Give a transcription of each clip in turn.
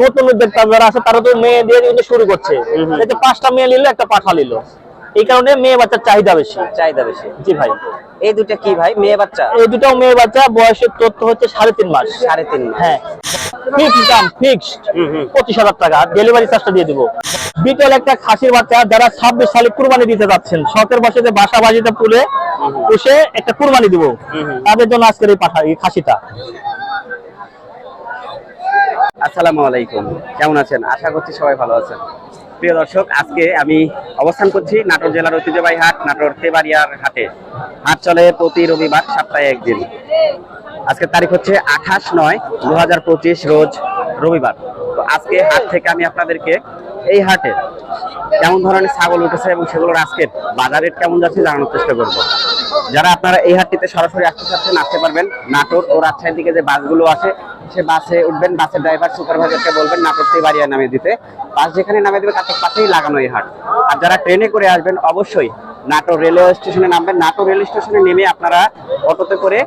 নতুন উদ্যোক্তা যারা আছে তারা তো মেয়ে দিয়ে কিন্তু শুরু করছে। পাঁচটা মেয়ে নিল একটা পাঠা নিল। এই কারণে মেয়ে বাচ্চার চাহিদা বেশি। চাহিদা বেশি। জি ভাই। এই দুটো কি ভাই? মেয়ে বাচ্চা? এই দুটাও মেয়ে বাচ্চা বয়সের তথ্য হচ্ছে সাড়ে তিন মাস। সাড়ে তিন। হ্যাঁ। ফিক্সড দাম ফিক্সড হুম, হুম। পঁচিশ হাজার টাকা। ডেলিভারি চার্জটা দিয়ে দিব। বিকেল একটা খাসির বাচ্চা যারা ছাব্বিশ সালে কুরবানি দিতে যাচ্ছেন শখের বসে বাসা বাজিতে পুলে পুষে একটা কুরবানি দিব। তাদের জন্য আজকের এই পাঠা এই খাসিটা। আসসালামু আলাইকুম। কেমন আছেন? আশা করছি সবাই ভালো আছেন। প্রিয় দর্শক, আজকে আমি অবস্থান করছি নাটোর জেলার ঐতিহ্যবাহী হাট, নাটোর তেবাড়িয়ার হাটে। হাট চলে প্রতি রবিবার, সপ্তাহে একদিন। আজকের তারিখ হচ্ছে আঠাশ নয় দু রোজ রবিবার। তো আজকে হাট থেকে আমি আপনাদেরকে এই হাটে কেমন ধরনের ছাগল উঠেছে এবং সেগুলোর আজকের বাজার রেট কেমন যাচ্ছে জানানোর চেষ্টা করব। যারা আপনারা এই হাটটিতে সরাসরি আসতে চাচ্ছেন, আসতে পারবেন। নাটোর ও রাজশাহীর দিকে যে বাসগুলো আসে সে বাসে উঠবেন, বাসের ড্রাইভার সুপারভাইজারকে বলবেন নাটোর থেকে বাড়িয়া নামিয়ে দিতে। বাস যেখানে নামিয়ে দেবে তার পাশেই লাগানো এই হাট। আর যারা ট্রেনে করে আসবেন, অবশ্যই নাটোর রেলওয়ে স্টেশনে নামবেন। নাটোর রেল স্টেশনে নেমে আপনারা অটোতে করে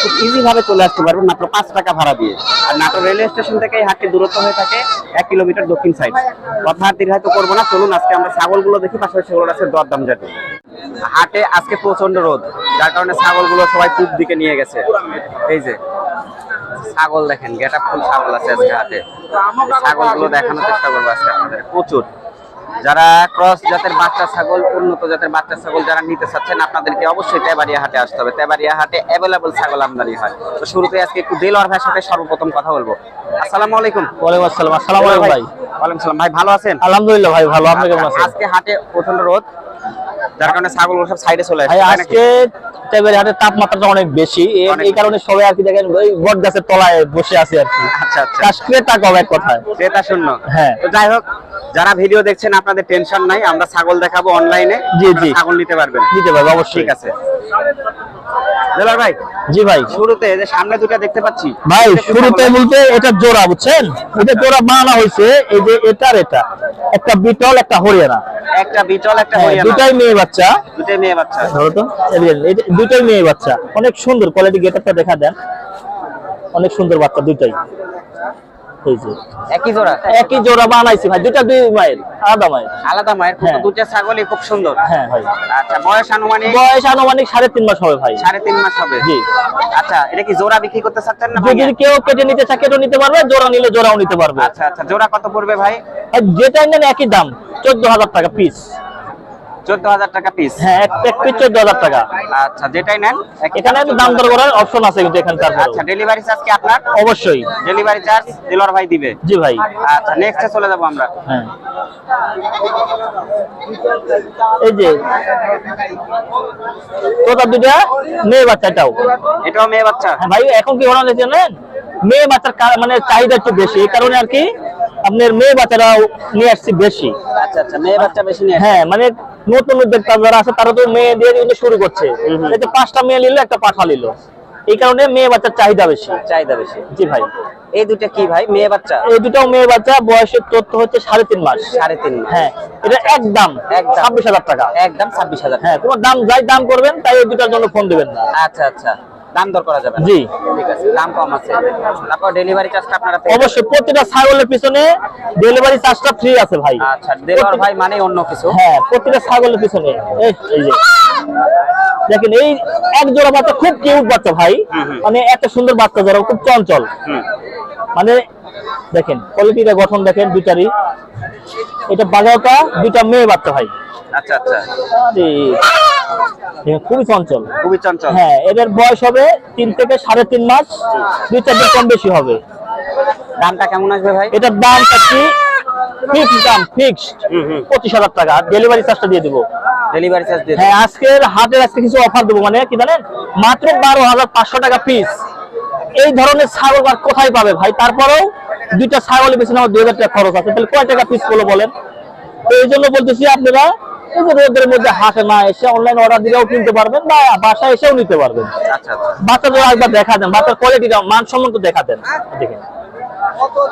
খুব ইজি ভাবে চলে আসতে পারবেন, মাত্র পাঁচ টাকা ভাড়া দিয়ে। আর নাটোর রেলওয়ে স্টেশন থেকে এই হাটটি দূরত্ব হয়ে থাকে এক কিলোমিটার দক্ষিণ সাইড কথা আর দীর্ঘায়িত করব না। চলুন, আজকে আমরা ছাগলগুলো দেখি, পাশাপাশি সেগুলোর আছে দরদাম জানি হাটে আজকে প্রচণ্ড রোদ। যার কারণে ছাগলগুলো সবাই পূব দিকে নিয়ে গেছে। এই যে ছাগল দেখেন গেট ফুল ছাগল আছে আজকে এই ছাগলগুলো দেখানোর চেষ্টা করব আজকে আপনাদের। প্রচুর। যারা ক্রস জাতের বাচ্চা ছাগল উন্নত জাতের বাচ্চা ছাগল যারা নিতে চাচ্ছেন আপনাদেরকে অবশ্যই তেবাড়িয়া হাটে আসতে হবে। তেবাড়িয়া হাটে অ্যাভেলেবল ছাগল আমদানি হয়। তো শুরুতে আজকে একটু দেলোয়ার ভাইয়ের সাথে সর্বপ্রথম কথা বলব। আসসালামু আলাইকুম। ওয়ালাইকুম আসসালাম। আসসালামু আলাইকুম ভাই। ওয়ালাইকুম সালাম ভাই ভালো আছেন? আলহামদুলিল্লাহ ভাই ভালো। আপনি কেমন আছেন? আজকে হাটে প্রচণ্ড রোদ। যার কারণে ছাগলগুলো সব সাইডে চলে আসে? আজকে টেবিল হাটের তাপমাত্রাটা অনেক বেশি এই- কারণে সবাই আর কি দেখেন ওই বট গাছের তলায় বসে আছে আর কি। আচ্ছা আচ্ছা। ক্রেতা কম এক কথায়। ক্রেতা শূন্য। হ্যাঁ। তো যাই হোক যারা ভিডিও দেখছেন আপনাদের টেনশন নাই আমরা ছাগল দেখাবো অনলাইনে জি, জি। ছাগল নিতে পারবেন। নিতে পারবেন অবশ্যই। ঠিক আছে। দেলার ভাই? জি ভাই। শুরুতে যে সামনে দুটো দেখতে পাচ্ছি। ভাই শুরুতে বলতে এটা জোড়া বুঝছেন? এটা জোড়া হয়েছে এই যে এটার এটা। একটা বিটল একটা হরিয়ানা। একটা বিটল একটা হ্যাঁ, হরিয়ানা। দুটাই মেয়ে বাচ্চা। দুটাই মেয়ে বাচ্চা। ধরো তো দুটাই মেয়ে বাচ্চা। অনেক সুন্দর কোয়ালিটি গেটআপটা দেখা দেন। অনেক সুন্দর বাচ্চা দুটাই এই যে। একই জোড়া? একই জোড়া বানাইছি ভাই দুটা দুই মাইল আলাদা মাইল। আলাদা কিন্তু হ্যাঁ। ছাগলই খুব সুন্দর। হ্যাঁ ভাই। আচ্ছা বয়স আনুমানিক? বয়স আনুমানিক সাড়ে তিন মাস হবে ভাই। সাড়ে তিন মাস হবে। জি। আচ্ছা এটা কি জোড়া বিক্রি করতে চাচ্ছেন না যদি কেউ কেটে নিতে চায় কেটে নিতে পারবে জোড়া নিলে জোড়াও নিতে পারবে। আচ্ছা আচ্ছা জোড়া কত পড়বে ভাই? যেটাই নেন একই দাম চোদ্দ হাজার টাকা পিস টাকা পিস হ্যাঁ এক পিস টাকা। আচ্ছা যেটাই নেন এখানে দাম দাম দর করার অপশন আছে কিন্তু এখানে আচ্ছা ডেলিভারি চার্জ কি আপনার? অবশ্যই। ডেলিভারি চার্জ দিলর ভাই দিবে। জি ভাই। আচ্ছা নেক্সটে চলে যাব আমরা। হ্যাঁ। এই যে তোতা দুটা মেয়ে বাচ্চাটাও এটাও। মেয়ে বাচ্চা? হ্যাঁ ভাই এখন কি জানেন? মেয়ে বাচ্চার মানে চাহিদা একটু বেশি এই কারণে আর কি আপনার মেয়ে বাচ্চারা নিয়ে আসছি বেশি। আচ্ছা আচ্ছা মেয়ে বাচ্চা বেশি নিয়ে হ্যাঁ মানে নতুন উদ্যোক্তা যারা আছে তারা তো মেয়ে দিয়ে কিন্তু শুরু করছে। পাঁচটা মেয়ে নিল একটা পাঠা নিল। এই কারণে মেয়ে বাচ্চার চাহিদা বেশি। চাহিদা বেশি। জি ভাই। এই দুটা কি ভাই? মেয়ে বাচ্চা? এই দুটাও মেয়ে বাচ্চা বয়সের তথ্য হচ্ছে সাড়ে তিন মাস। সাড়ে তিন মাস। হ্যাঁ এটা একদম একদম। ছাব্বিশ হাজার টাকা। একদম ছাব্বিশ হাজার হ্যাঁ তোমার দাম যাই দাম করবেন তাই এই দুটার জন্য ফোন দেবেন না। আচ্ছা আচ্ছা। দাম দর করা যাবে জি। ঠিক আছে দাম কম আছে। তারপর ডেলিভারি চার্জটা আপনারা অবশ্যই প্রতিটা ছাগলের পিছনে ডেলিভারি চার্জটা ফ্রি আছে ভাই। আচ্ছা ভাই মানে অন্য কিছু? হ্যাঁ প্রতিটা ছাগলের পিছনে। এই এই যে। দেখেন এই এক জোড়া বাচ্চা খুব কিউট বাচ্চা ভাই। মানে এত সুন্দর বাচ্চা জোড়া খুব চঞ্চল। মানে দেখেন কোয়ালিটিটা গঠন দেখেন দুটারই এটা বাজাওটা দুটা মেয়ে বাচ্চা ভাই। আচ্ছা আচ্ছা। খুবই চঞ্চল। খুবই চঞ্চল। হ্যাঁ এদের বয়স হবে তিন থেকে সাড়ে তিন মাস দুই চার দিন কম বেশি হবে। দামটা কেমন আসবে ভাই? এটার দাম কি ফিক্সড দাম ফিক্সড হুম, হুম। পঁচিশ হাজার টাকা ডেলিভারি চার্জটা দিয়ে দেবো। ডেলিভারি চার্জ দিয়ে হ্যাঁ আজকের হাটের আজকে কিছু অফার দেবো মানে কি জানেন? মাত্র বারো হাজার পাঁচশো টাকা পিস এই ধরনের ছাগল আর কোথায় পাবে ভাই? তারপরেও দুইটা ছাগলের পিছনে আমার দুই হাজার টাকা খরচ আছে। তাহলে কয় টাকা পিস করল বলেন? তো এই জন্য বলতেছি আপনারা এই যে রোদের মধ্যে হাটে না এসে অনলাইন অর্ডার দিলেও কিনতে পারবেন বা বাসায় এসেও নিতে পারবেন। আচ্ছা আচ্ছা। বাচ্চাদের একবার দেখা দেন বাচ্চার কোয়ালিটিটা মানসম্মত দেখা দেন। দেখেন।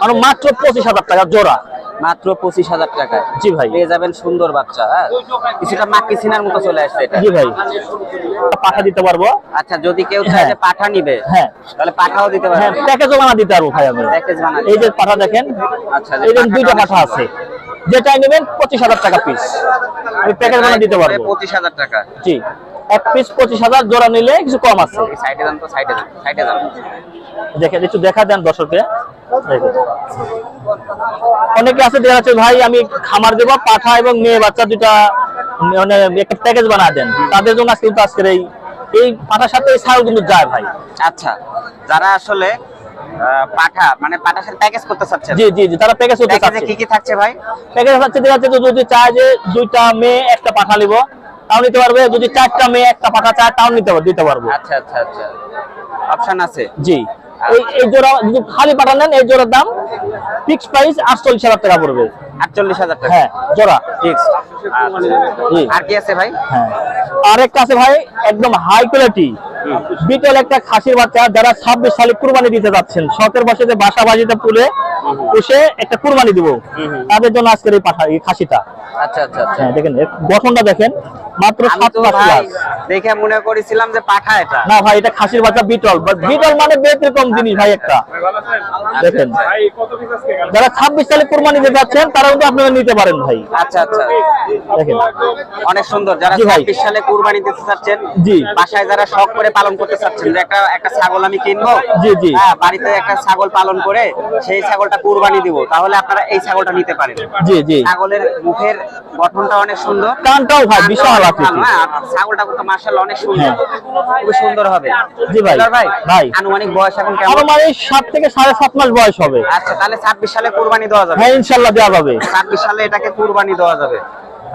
আর মাত্র পঁচিশ হাজার টাকা জোড়া। মাত্র পঁচিশ হাজার টাকায় জি ভাই। পেয়ে যাবেন সুন্দর বাচ্চা হ্যাঁ? কিছুটা মাক্কি সিনার মতো চলে আসছে এটা। জি ভাই। পাঠা দিতে পারব? আচ্ছা যদি কেউ চায় হ্যাঁ। পাঠা নিবে হ্যাঁ। তাহলে পাঠাও দিতে হ্যাঁ পারবে প্যাকেজও বানা দিতে পারব ভাই আমি প্যাকেজ বানা এই যে পাঠা দেখেন আচ্ছা এই যে দুইটা পাঠা আছে। যেটাই নেবেন পঁচিশ হাজার টাকা পিস আমি প্যাকেজ বানা দিতে পারব। পঁচিশ হাজার টাকা। জি। এক পিস পঁচিশ হাজার জোড়া নিলে কিছু কম আছে। সাইডে যান তো সাইডে যান সাইডে যান দেখেন একটু দেখা দেন দর্শককে। অনেকে আছে দেখা যাচ্ছে ভাই আমি খামার দেবো পাঠা এবং মেয়ে বাচ্চা দুটা মানে একটা প্যাকেজ বানা দেন। তাদের জন্য আজকে কিন্তু আজকের এই এই পাঠার সাথে এই ছাগল কিন্তু যায় ভাই। আচ্ছা যারা আসলে পাঠা মানে পাঠার সাথে প্যাকেজ করতে চাচ্ছেন। জি জি জি তারা প্যাকেজ করতে চাচ্ছে। কি কি থাকছে ভাই? প্যাকেজ হচ্ছে দেখা যাচ্ছে যদি চায় যে দুইটা মেয়ে একটা পাঠা নিব তাও নিতে পারবে। যদি চারটা মেয়ে একটা পাঠা চায় তাও নিতে দিতে পারব। আচ্ছা আচ্ছা আচ্ছা। অপশন আছে? জি। এই এই জোড়া যদি খালি নেন এই জোড়ার দাম ফিক্স প্রাইস আটচল্লিশ হাজার টাকা পড়বে। আটচল্লিশ হাজার টাকা। হ্যাঁ জোড়া। ফিক্স আর কি আছে ভাই? হ্যাঁ। আর একটা আছে ভাই একদম হাই কোয়ালিটি বিটল একটা খাসির বাচ্চা যারা ছাব্বিশ সালে কুরবানি দিতে যাচ্ছেন। শখের বসে যে বাসা বাজিতে পুলে পুষে একটা কুরবানি দিব। তাদের জন্য আজকের এই পাঠা এই খাসিটা। আচ্ছা আচ্ছা আচ্ছা। হ্যাঁ দেখেন গঠনটা দেখেন। মাত্র। দেখে মনে করেছিলাম যে পাঠা এটা। না ভাই এটা খাসির বাচ্চা বিটল। বাট বিটল মানে ব্যতিক্রম জিনিস ভাই একটা। দেখেন। যারা ছাব্বিশ সালে কুরবানি দিতে যাচ্ছেন তারা কিন্তু আপনারা নিতে পারেন ভাই। আচ্ছা আচ্ছা। দেখেন। অনেক সুন্দর। যারা জি ভাই। ছাব্বিশ সালে কুরবানি দিতে চাচ্ছেন জি। বাসায় যারা শখ করে পালন করতে চাচ্ছেন যে একটা একটা ছাগল আমি কিনবো জি, জি। হ্যাঁ বাড়িতে একটা ছাগল পালন করে সেই ছাগলটা কুরবানি দিব তাহলে আপনারা এই ছাগলটা নিতে পারেন। জি জি। ছাগলের মুখের গঠনটা অনেক সুন্দর। কানটাও ভাই বিশাল আকৃতি হ্যাঁ, ছাগলটা কিন্তু মার্শাল্লাহ অনেক সুন্দর। খুবই সুন্দর হবে। জি ভাই, ভাই ভাই। আনুমানিক বয়স এখন কেমন? আমার থেকে সাড়ে সাত মাস বয়স হবে। আচ্ছা তাহলে ছাব্বিশ সালে কুরবানি দেওয়া যাবে। হ্যাঁ ইনশাল্লাহ দেওয়া যাবে। ছাব্বিশ সালে এটাকে কুরবানি দেওয়া যাবে।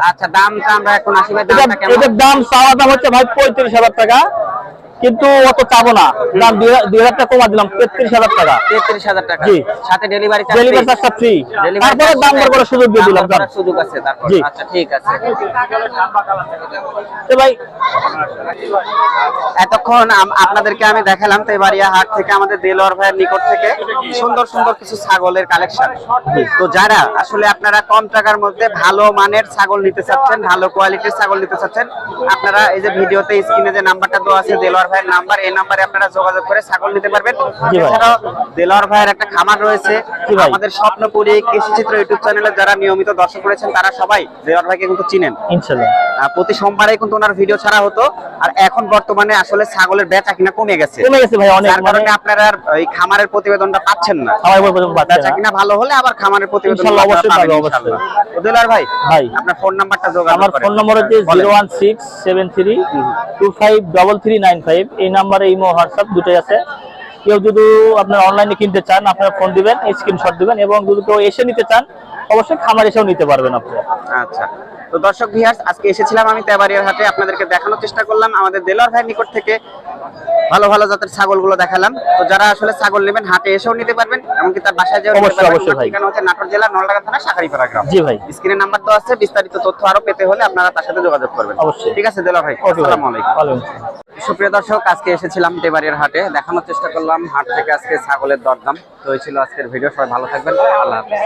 আচ্ছা দামটা আমরা এখন আসি ভাই দামটা কেমন? এটার দাম চাওয়া দাম হচ্ছে ভাই পঁয়ত্রিশ হাজার টাকা। কিন্তু অত চাবো না। দাম দুই হাজার টাকা কমা দিলাম তেত্রিশ হাজার টাকা। তেত্রিশ হাজার টাকা। জি। সাথে ডেলিভারি ডেলিভারি চার্জটা ফ্রি তারপরে দাম দর করে সুযোগ দিয়ে দিলাম দাম। সুযোগ আছে তারপর। জি। আচ্ছা ঠিক আছে। তো ভাই। এতক্ষণ আপনাদেরকে আমি দেখালাম তো তেবাড়িয়া হাট থেকে আমাদের দেলোয়ার ভাইয়ের নিকট থেকে। সুন্দর সুন্দর কিছু ছাগলের কালেকশন তো যারা আসলে আপনারা কম টাকার মধ্যে ভালো মানের ছাগল নিতে চাচ্ছেন ভালো কোয়ালিটির ছাগল নিতে চাচ্ছেন আপনারা এই যে ভিডিওতে স্ক্রিনে যে নাম্বারটা দেওয়া আছে দেলোয়ার ভাইয়ের নাম্বার এই নাম্বারে আপনারা যোগাযোগ করে ছাগল নিতে পারবেন। এছাড়াও দেলোয়ার ভাইয়ের একটা খামার রয়েছে। আমাদের স্বপ্নপুরী কৃষিচিত্র ইউটিউব চ্যানেলে যারা নিয়মিত দর্শক করেছেন তারা সবাই দেলোয়ার ভাইকে কিন্তু চিনেন। প্রতি সোমবারে কিন্তু ওনার ভিডিও ছাড়া হতো আর এখন বর্তমানে আসলে ছাগলের বেচা কিনা কমে গেছে। কমে গেছে ভাই অনেক মানে কারণে আপনারা ওই খামারের প্রতিবেদনটা পাচ্ছেন না। বেচা কিনা ভালো হলে আবার খামারের প্রতিবেদন অবশ্যই অবশ্যই। ভাই ভাই। আপনার ফোন নাম্বারটা যোগাযোগ আমার ফোন নম্বর হচ্ছে এই নাম্বারে ইমো দুটোই আছে। কেউ যদি আপনার অনলাইনে কিনতে চান আপনারা ফোন দিবেন স্ক্রিনশট দিবেন এবং যদি কেউ এসে নিতে চান অবশ্যই খামার এসেও নিতে পারবেন আপনি। আচ্ছা। তো দর্শক ভিউয়ার্স আজকে এসেছিলাম আমি তেবাড়িয়ার হাটে। আপনাদেরকে দেখানোর চেষ্টা করলাম। আমাদের দেলোয়ার ভাইয়ের নিকট থেকে ভালো ভালো জাতের ছাগলগুলো দেখালাম। তো যারা আসলে ছাগল নেবেন হাটে এসেও নিতে পারবেন এমনকি তার বাসায় যেও নিতে অবশ্যই, অবশ্যই ভাই। ঠিকানা হচ্ছে নাটোর জেলা নলডাঙ্গা থানা শাখারিপাড়া গ্রাম। জি ভাই। স্ক্রিনে নাম্বার তো আছে বিস্তারিত তথ্য আরও পেতে হলে আপনারা তার সাথে যোগাযোগ করবেন। অবশ্যই। ঠিক আছে দেলোয়ার ভাই আসসালামু আলাইকুম। ভালো সুপ্রিয় দর্শক আজকে এসেছিলাম তেবাড়িয়ার হাটে। দেখানোর চেষ্টা করলাম হাট থেকে আজকে ছাগলের দরদাম। তো এই ছিল আজকের ভিডিও। সবাই ভালো থাকবেন। আল্লাহ হাফেজ।